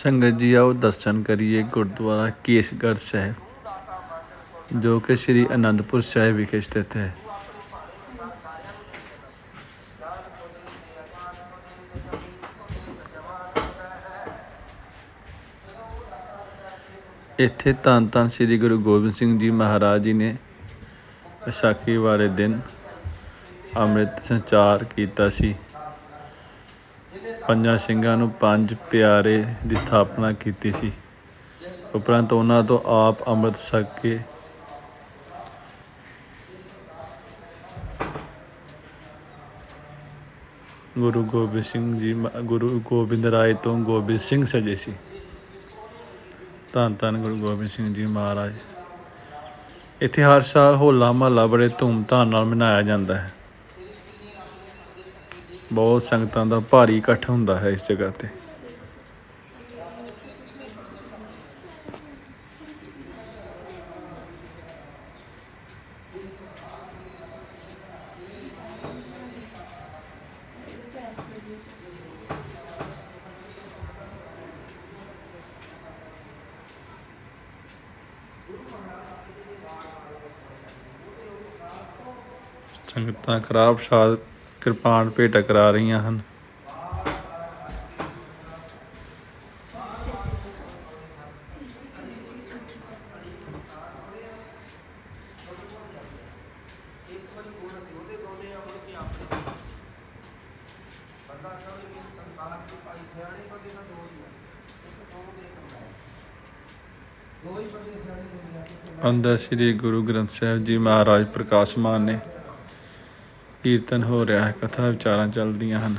ਸੰਗਤ ਜੀ ਆਓ ਦਰਸ਼ਨ ਕਰੀਏ ਗੁਰਦੁਆਰਾ ਕੇਸਗੜ੍ਹ ਸਾਹਿਬ, ਜੋ ਕਿ ਸ੍ਰੀ ਅਨੰਦਪੁਰ ਸਾਹਿਬ ਵਿਖੇ ਸਥਿਤ ਹੈ। ਇੱਥੇ ਧੰਨ ਧੰਨ ਸ੍ਰੀ ਗੁਰੂ ਗੋਬਿੰਦ ਸਿੰਘ ਜੀ ਮਹਾਰਾਜ ਜੀ ਨੇ ਵਿਸਾਖੀ ਵਾਲੇ ਦਿਨ ਅੰਮ੍ਰਿਤ ਸੰਚਾਰ ਕੀਤਾ ਸੀ। ਪੰਜਾਂ ਸਿੰਘਾਂ ਨੂੰ ਪੰਜ ਪਿਆਰੇ ਦੀ ਸਥਾਪਨਾ ਕੀਤੀ ਸੀ। ਉਪਰੰਤ ਉਹਨਾਂ ਤੋਂ ਆਪ ਅੰਮ੍ਰਿਤ ਛਕ ਕੇ ਗੁਰੂ ਗੋਬਿੰਦ ਸਿੰਘ ਜੀ ਗੁਰੂ ਗੋਬਿੰਦ ਰਾਏ ਤੋਂ ਗੋਬਿੰਦ ਸਿੰਘ ਸਜੇ ਸੀ। ਧੰਨ ਧੰਨ ਗੁਰੂ ਗੋਬਿੰਦ ਸਿੰਘ ਜੀ ਮਹਾਰਾਜ। ਇੱਥੇ ਹਰ ਸਾਲ ਹੋਲਾ ਮਹੱਲਾ ਬੜੇ ਧੂਮਧਾਮ ਨਾਲ ਮਨਾਇਆ ਜਾਂਦਾ ਹੈ। ਬਹੁਤ ਸੰਗਤਾਂ ਦਾ ਭਾਰੀ ਇਕੱਠ ਹੁੰਦਾ ਹੈ ਇਸ ਜਗ੍ਹਾ ਤੇ। ਸੰਗਤਾਂ ਖਰਾਬ ਸ਼ਾਦ ਕਿਰਪਾਨ ਭੇਟ ਕਰਾ ਰਹੀਆਂ ਹਨ। ਅੰਦਰ ਸ੍ਰੀ ਗੁਰੂ ਗ੍ਰੰਥ ਸਾਹਿਬ ਜੀ ਮਹਾਰਾਜ ਪ੍ਰਕਾਸ਼ਮਾਨ ਨੇ ਕੀਰਤਨ ਹੋ ਰਿਹਾ ਹੈ ਕਥਾ ਵਿਚਾਰਾਂ ਚੱਲਦੀਆਂ ਹਨ।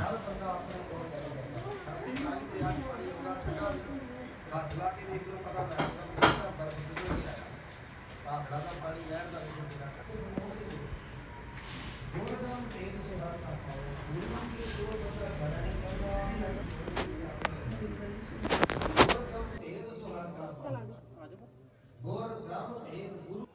ਗੁਰੂ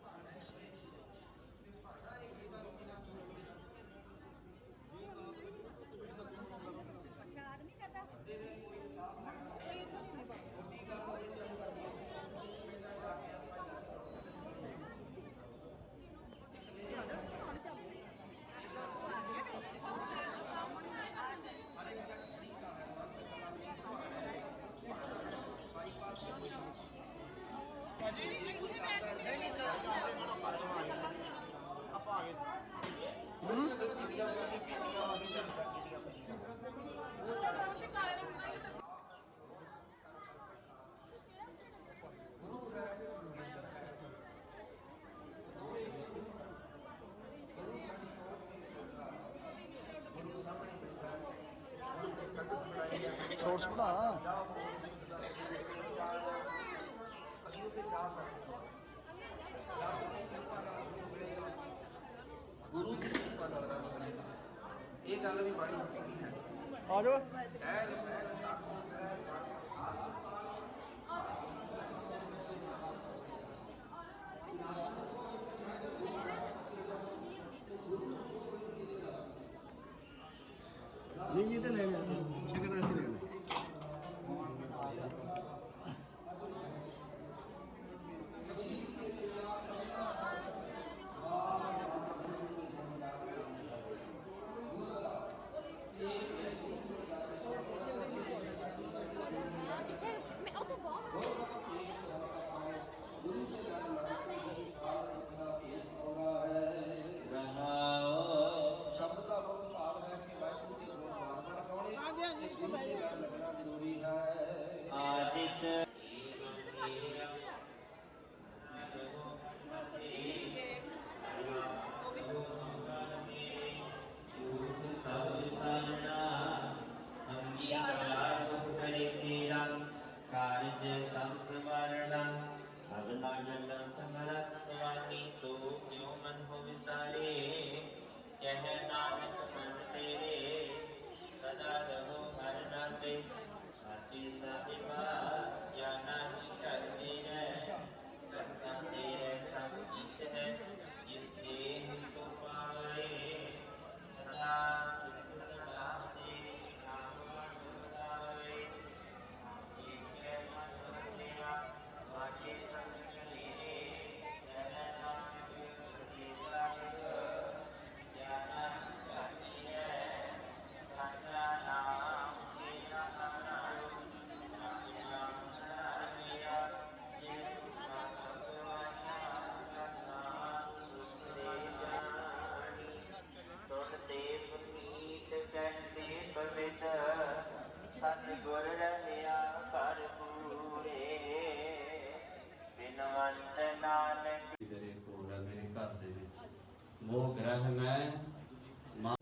ਬੜੀ ਚੰਗੀ ਹੈ ਆ। ਜਾਓ। ਸਭ ਨਾਗਲ ਸਮਰਥ ਸੁਆਮੀ ਸੋ ਕਿਉ ਮਨ ਹੋ ਵਿਸਾਰੇ ਕਹਿ ਨਾਨਕ ਮਨ ਤੇਰੇ ਸਦਾ ਰਹੋ ਹਰ ਨਾਤੇ ਸਾਚੇ ਸਾਹਿਬਾ ਘਰ ਦੇ ਵਿੱਚ ਮੋਹ ਗ੍ਰਹਿ ਮੈਂ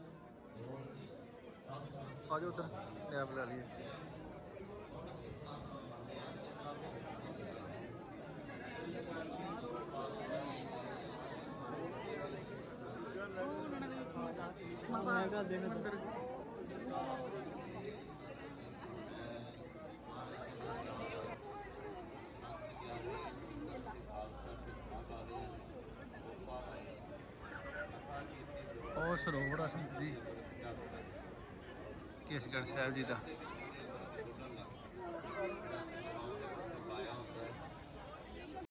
ਆਜੋ ਉਧਰ ਸਨੈਪ ਲੈ ਲਈਏ ਮੈਂ ਕਹਾ ਦੇਣਾ ਮੰਦਰ ਸਰੋਵਰ ਆ ਸੰਤ ਜੀ। ਕੇਸਗੜ੍ਹ ਸਾਹਿਬ ਜੀ ਦਾ।